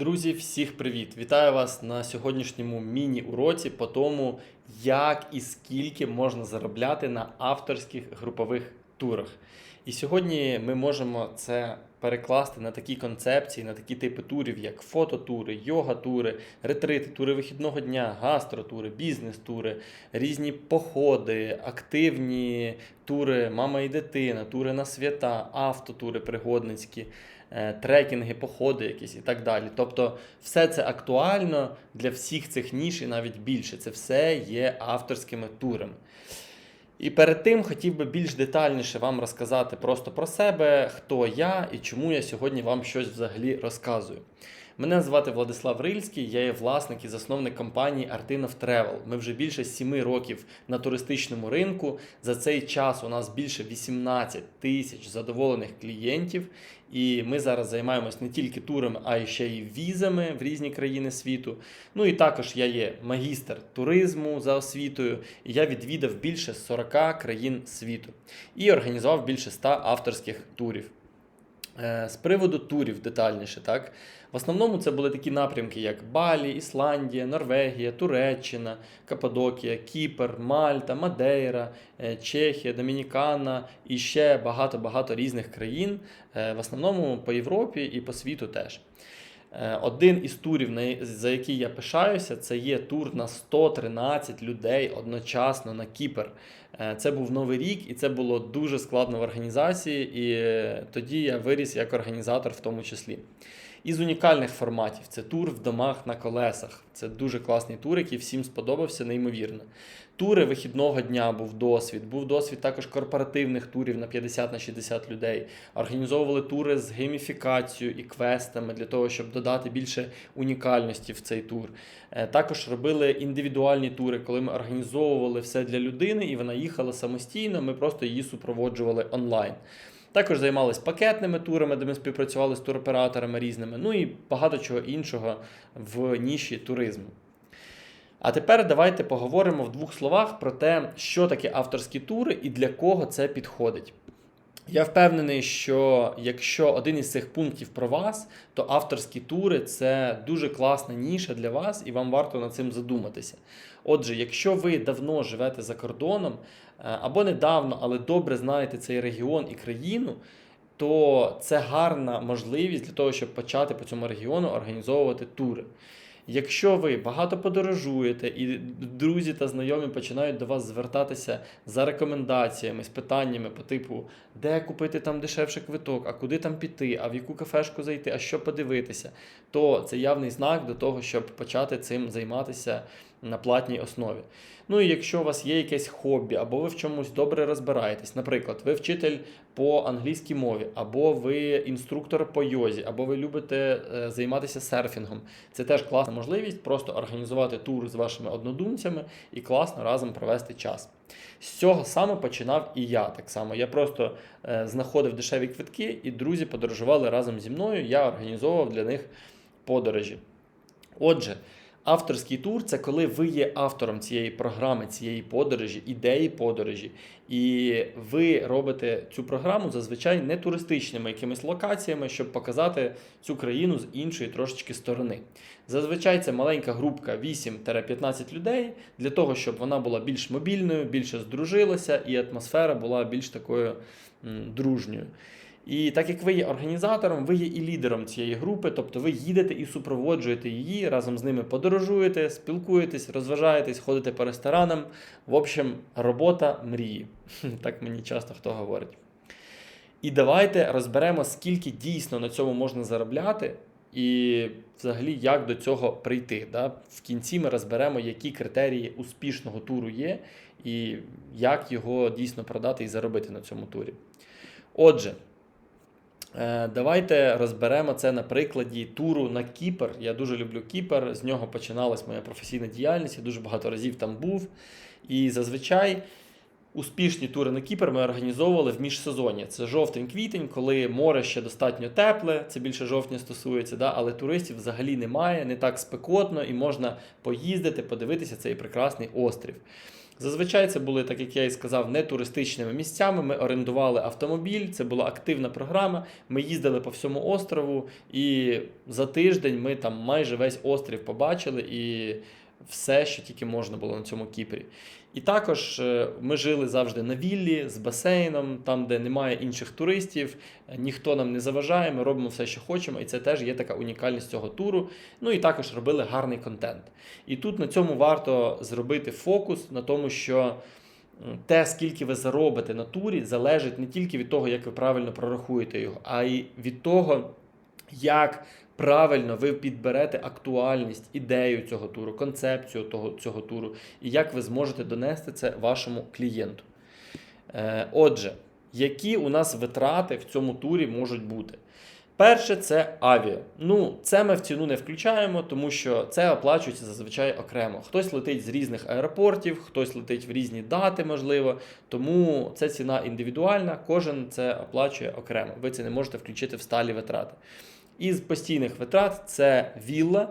Друзі, всіх привіт! Вітаю вас на сьогоднішньому міні-уроці по тому, як і скільки можна заробляти на авторських групових турах. І сьогодні ми можемо це перекласти на такі концепції, на такі типи турів, як фототури, йога-тури, ретрити, тури вихідного дня, гастротури, бізнес-тури, різні походи, активні тури, мама і дитина, тури на свята, автотури пригодницькі е, трекінги, походи якісь і так далі. Тобто, все це актуально для всіх цих ніж і навіть більше. Це все є авторськими турами. І перед тим хотів би більш детальніше вам розказати просто про себе, хто я і чому я сьогодні вам щось взагалі розказую. Мене звати Владислав Рильський, я є власник і засновник компанії Artinov Travel. Ми вже більше 7 років на туристичному ринку. За цей час у нас більше 18 тисяч задоволених клієнтів. І ми зараз займаємось не тільки турами, а й ще й візами в різні країни світу. Ну і також я є магістр туризму за освітою. І я відвідав більше 40 країн світу і організував більше 100 авторських турів. Е, З приводу турів детальніше, так. В основному це були такі напрямки, як Балі, Ісландія, Норвегія, Туреччина, Каппадокія, Кіпр, Мальта, Мадейра, е, Чехія, Домінікана і ще багато-багато різних країн, е, в основному по Європі і по світу теж. Е, Один із турів, за який я пишаюся, це є тур на 113 людей одночасно на Кіпр. Е, Це був новий рік, і це було дуже складно в організації, і е, тоді я виріс як організатор в тому числі. Із унікальних форматів це тур в домах на колесах. Це дуже класний тур, який всім сподобався, неймовірно. Тури вихідного дня був досвід. Був досвід також корпоративних турів на 50 на 60 людей. Організовували тури з гейміфікацією і квестами для того, щоб додати більше унікальності в цей тур. Е, Також робили індивідуальні тури, коли ми організовували все для людини, і вона їхала самостійно. Ми просто її супроводжували онлайн. Також займалися пакетними турами, де ми співпрацювали з туроператорами різними, ну і багато чого іншого в ніші туризму. А тепер давайте поговоримо в двох словах про те, що таке авторські тури і для кого це підходить. Я впевнений, що якщо один із цих пунктів про вас, то авторські тури це дуже класна ніша для вас, і вам варто над цим задуматися. Отже, якщо ви давно живете за кордоном, е, або недавно, але добре знаєте цей регіон і країну, то це гарна можливість для того, щоб почати по цьому регіону організовувати тури. Якщо ви багато подорожуєте і друзі та знайомі починають до вас звертатися за рекомендаціями, з питаннями по типу, де купити там дешевший квиток, а куди там піти, а в яку кафешку зайти, а що подивитися, то це явний знак до того, щоб почати цим займатися на платній основі. Ну і якщо у вас є якесь хобі, або ви в чомусь добре розбираєтесь, наприклад, ви вчитель по англійській мові, або ви інструктор по йозі, або ви любите е, займатися серфінгом, це теж класна можливість просто організувати тур з вашими однодумцями і класно разом провести час. З цього саме починав і я так само. Я просто е, знаходив дешеві квитки, і друзі подорожували разом зі мною. Я організовував для них подорожі. Отже, авторський тур це коли ви є автором цієї програми, цієї подорожі, ідеї подорожі, і ви робите цю програму зазвичай не туристичними якимись локаціями, щоб показати цю країну з іншої трошечки сторони. Зазвичай це маленька групка 8-15 людей для того, щоб вона була більш мобільною, більше здружилася, і атмосфера була більш такою дружньою. І так як ви є організатором, ви є і лідером цієї групи, тобто ви їдете і супроводжуєте її, разом з ними подорожуєте, спілкуєтесь, розважаєтесь, ходите по ресторанам. В общем, робота мрії. Так мені часто хто говорить. І давайте розберемо, скільки дійсно на цьому можна заробляти, і взагалі як до цього прийти. Да? В кінці ми розберемо, які критерії успішного туру є, і як його дійсно продати і заробити на цьому турі. Отже. Е, Давайте розберемо це на прикладі туру на Кіпр. Я дуже люблю Кіпр. З нього починалась моя професійна діяльність. Я дуже багато разів там був. І зазвичай успішні тури на Кіпр ми організовували в міжсезонні. Це жовтень-квітень, коли море ще достатньо тепле, це більше жовтня стосується, да? але туристів взагалі немає, не так спекотно і можна поїздити, подивитися цей прекрасний острів. Зазвичай це були, так як я і сказав, не туристичними місцями. Ми орендували автомобіль, це була активна програма. Ми їздили по всьому острову, і за тиждень ми там майже весь острів побачили і все, що тільки можна було на цьому Кіпрі. І також е, ми жили завжди на віллі з басейном, там, де немає інших туристів, е, ніхто нам не заважає, ми робимо все, що хочемо, і це теж є така унікальність цього туру. Ну і також робили гарний контент. І тут на цьому варто зробити фокус на тому, що те, скільки ви заробите на турі, залежить не тільки від того, як ви правильно прорахуєте його, а й від того, як правильно ви підберете актуальність, ідею цього туру, концепцію того, цього туру, і як ви зможете донести це вашому клієнту. Е, отже, які у нас витрати в цьому турі можуть бути? Перше, це авіа. Ну, це ми в ціну не включаємо, тому що це оплачується зазвичай окремо. Хтось летить з різних аеропортів, хтось летить в різні дати, можливо. Тому це ціна індивідуальна, кожен це оплачує окремо. Ви це не можете включити в сталі витрати. Із постійних витрат це вілла.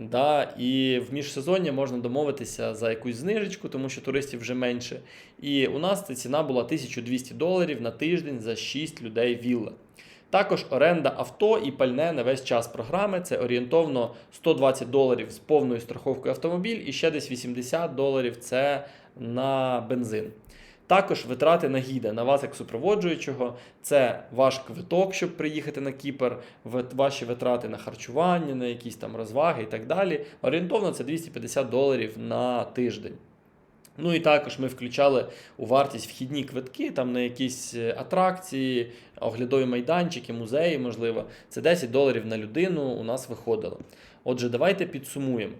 Да, і в міжсезоння можна домовитися за якусь знижечку, тому що туристів вже менше. І у нас ця ціна була 1200 доларів на тиждень за 6 людей вілла. Також оренда авто і пальне на весь час програми. Це орієнтовно 120 доларів з повною страховкою автомобіль і ще десь 80 доларів це на бензин. Також витрати на гіда на вас як супроводжуючого. Це ваш квиток, щоб приїхати на Кіпр, ваші витрати на харчування, на якісь там розваги і так далі. Орієнтовно це 250 доларів на тиждень. Ну і також ми включали у вартість вхідні квитки там на якісь е, атракції, оглядові майданчики, музеї, можливо. Це 10 доларів на людину у нас виходило. Отже, давайте підсумуємо.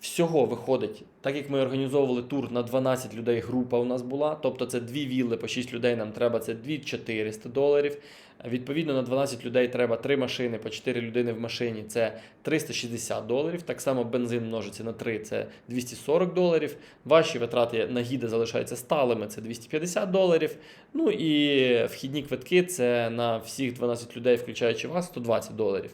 Всього виходить, так як ми організовували тур на 12 людей, група у нас була, тобто це дві вілли по 6 людей, нам треба це 2400 доларів. Відповідно, на 12 людей треба 3 машини по 4 людини в машині, це 360 доларів. Так само бензин множиться на 3, це 240 доларів. Ваші витрати на гіди залишаються сталими, це 250 доларів. Ну і вхідні квитки це на всіх 12 людей, включаючи вас, 120 доларів.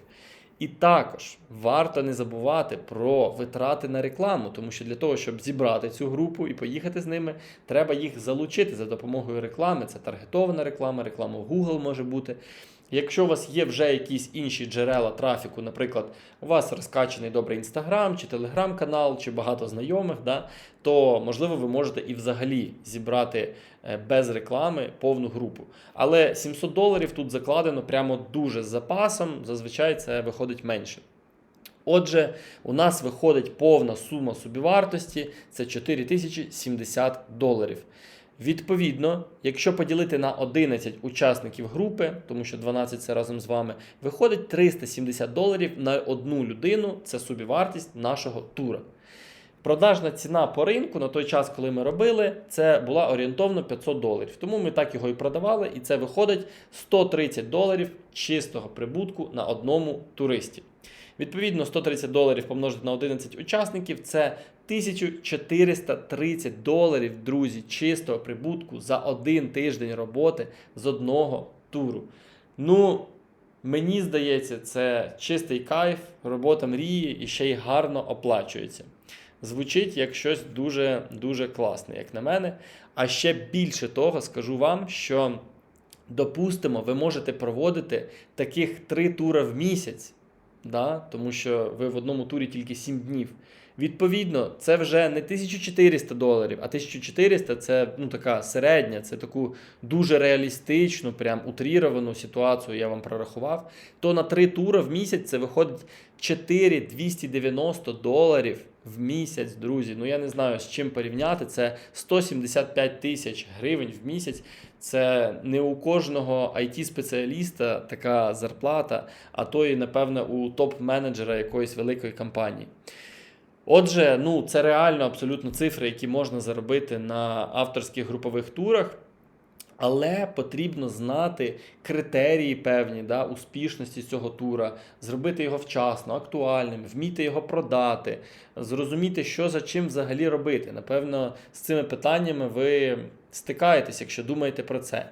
І також варто не забувати про витрати на рекламу, тому що для того, щоб зібрати цю групу і поїхати з ними, треба їх залучити за допомогою реклами. Це таргетована реклама, реклама в Google може бути. Якщо у вас є вже якісь інші джерела трафіку, наприклад, у вас розкачаний добрий інстаграм чи телеграм-канал, чи багато знайомих, да, то можливо ви можете і взагалі зібрати е, без реклами повну групу. Але 700 доларів тут закладено прямо дуже з запасом, зазвичай це виходить менше. Отже, у нас виходить повна сума собівартості це 4070 доларів. Відповідно, якщо поділити на 11 учасників групи, тому що 12 це разом з вами, виходить 370 доларів на одну людину. Це собівартість нашого тура. Продажна ціна по ринку на той час, коли ми робили, це була орієнтовно 500 доларів. Тому ми так його і продавали, і це виходить 130 доларів чистого прибутку на одному туристі. Відповідно, 130 доларів помножити на 11 учасників це 1430 доларів, друзі, чистого прибутку за один тиждень роботи з одного туру. Ну, мені здається, це чистий кайф, робота мрії і ще й гарно оплачується. Звучить як щось дуже дуже класне, як на мене. А ще більше того, скажу вам, що допустимо, ви можете проводити таких три тури в місяць, да? тому що ви в одному турі тільки 7 днів. Відповідно, це вже не 1400 доларів, а 1400 це ну, така середня, це таку дуже реалістичну, прям утріровану ситуацію я вам прорахував. То на 3 тури в місяць це виходить 4290 доларів в місяць, друзі. Ну я не знаю з чим порівняти. Це 175 тисяч гривень в місяць. Це не у кожного IT-спеціаліста така зарплата, а то і, напевне, у топ-менеджера якоїсь великої компанії. Отже, ну це реально абсолютно цифри, які можна заробити на авторських групових турах. Але потрібно знати критерії певні да, успішності цього тура, зробити його вчасно, актуальним, вміти його продати, зрозуміти, що за чим взагалі робити. Напевно, з цими питаннями ви стикаєтесь, якщо думаєте про це.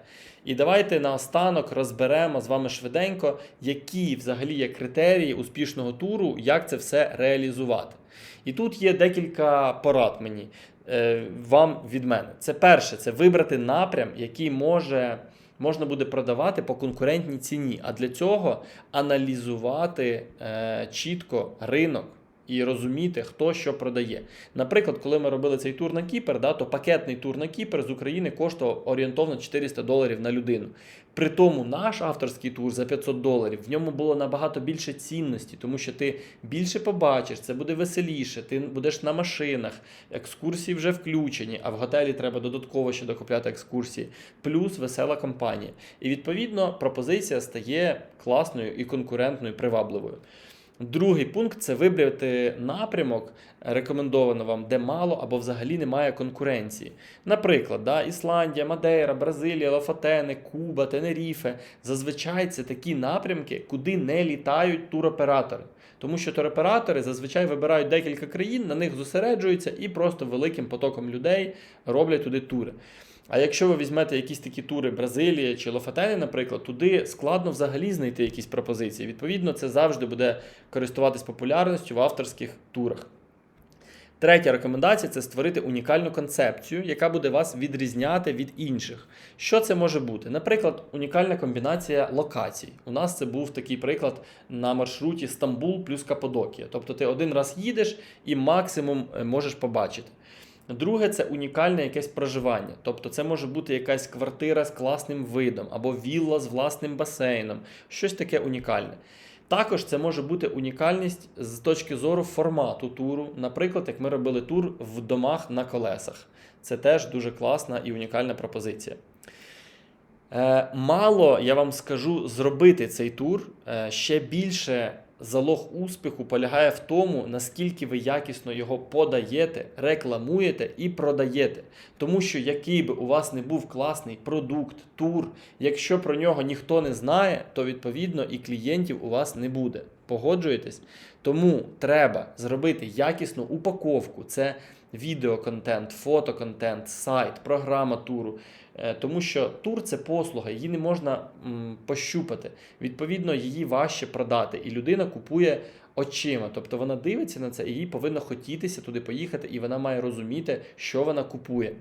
І давайте наостанок розберемо з вами швиденько, які взагалі є критерії успішного туру, як це все реалізувати. І тут є декілька порад мені е, вам від мене. Це перше, це вибрати напрям, який може. Можна буде продавати по конкурентній ціні, а для цього аналізувати е, чітко ринок і розуміти, хто що продає. Наприклад, коли ми робили цей тур на Кіпр, да, то пакетний тур на Кіпр з України коштував орієнтовно 400 доларів на людину. При тому наш авторський тур за 500 доларів в ньому було набагато більше цінності, тому що ти більше побачиш, це буде веселіше, ти будеш на машинах, екскурсії вже включені, а в готелі треба додатково ще докупляти екскурсії, плюс весела компанія. І відповідно пропозиція стає класною і конкурентною, привабливою. Другий пункт це вибрати напрямок, рекомендовано вам, де мало або взагалі немає конкуренції. Наприклад, да, Ісландія, Мадейра, Бразилія, Лафатени, Куба, Тенеріфе. Зазвичай це такі напрямки, куди не літають туроператори. Тому що туроператори зазвичай вибирають декілька країн, на них зосереджуються і просто великим потоком людей роблять туди тури. А якщо ви візьмете якісь такі тури Бразилія чи Лофатени, наприклад, туди складно взагалі знайти якісь пропозиції. Відповідно, це завжди буде користуватись популярністю в авторських турах. Третя рекомендація це створити унікальну концепцію, яка буде вас відрізняти від інших. Що це може бути? Наприклад, унікальна комбінація локацій. У нас це був такий приклад на маршруті Стамбул плюс Каппадокія. Тобто ти один раз їдеш і максимум е, можеш побачити. Друге, це унікальне якесь проживання. Тобто це може бути якась квартира з класним видом або вілла з власним басейном, щось таке унікальне. Також це може бути унікальність з точки зору формату туру. Наприклад, як ми робили тур в домах на колесах. Це теж дуже класна і унікальна пропозиція. Е, Мало, я вам скажу, зробити цей тур. Е, ще більше залог успіху полягає в тому, наскільки ви якісно його подаєте, рекламуєте і продаєте. Тому що який би у вас не був класний продукт, тур, якщо про нього ніхто не знає, то відповідно і клієнтів у вас не буде. Погоджуєтесь? Тому треба зробити якісну упаковку. Це відеоконтент, фотоконтент, сайт, програма туру. Е, Тому що тур це послуга, її не можна пощупати. Відповідно, її важче продати. І людина купує очима. Тобто вона дивиться на це, і їй повинно хотітися туди поїхати, і вона має розуміти, що вона купує.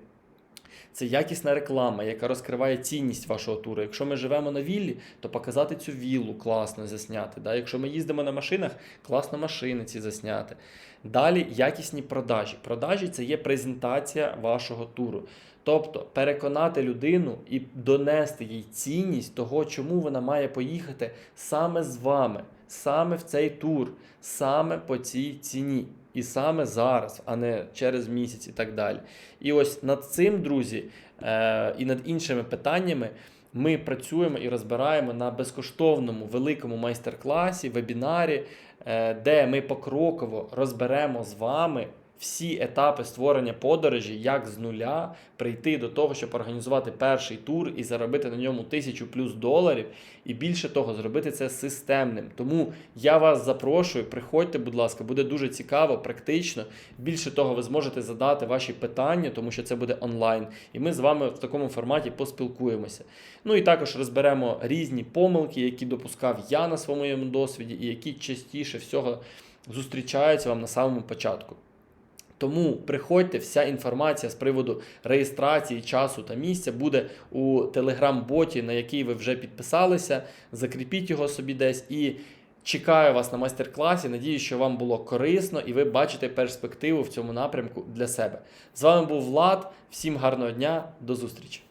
Це якісна реклама, яка розкриває цінність вашого туру. Якщо ми живемо на віллі, то показати цю віллу класно засняти. Да? Якщо ми їздимо на машинах, класно машини ці засняти. Далі якісні продажі. Продажі це є презентація вашого туру. Тобто переконати людину і донести їй цінність того, чому вона має поїхати саме з вами, саме в цей тур, саме по цій ціні. І саме зараз, а не через місяць і так далі. І ось над цим, друзі, е, і над іншими питаннями ми працюємо і розбираємо на безкоштовному великому майстер-класі, вебінарі, е, де ми покроково розберемо з вами всі етапи створення подорожі, як з нуля прийти до того, щоб організувати перший тур і заробити на ньому тисячу плюс доларів, і більше того, зробити це системним. Тому я вас запрошую, приходьте, будь ласка, буде дуже цікаво, практично. Більше того, ви зможете задати ваші питання, тому що це буде онлайн. І ми з вами в такому форматі поспілкуємося. Ну і також розберемо різні помилки, які допускав я на своєму досвіді, і які частіше всього зустрічаються вам на самому початку. Тому приходьте, вся інформація з приводу реєстрації, часу та місця буде у телеграм-боті, на який ви вже підписалися. Закріпіть його собі десь і чекаю вас на майстер-класі. Надію, що вам було корисно і ви бачите перспективу в цьому напрямку для себе. З вами був Влад. Всім гарного дня, до зустрічі!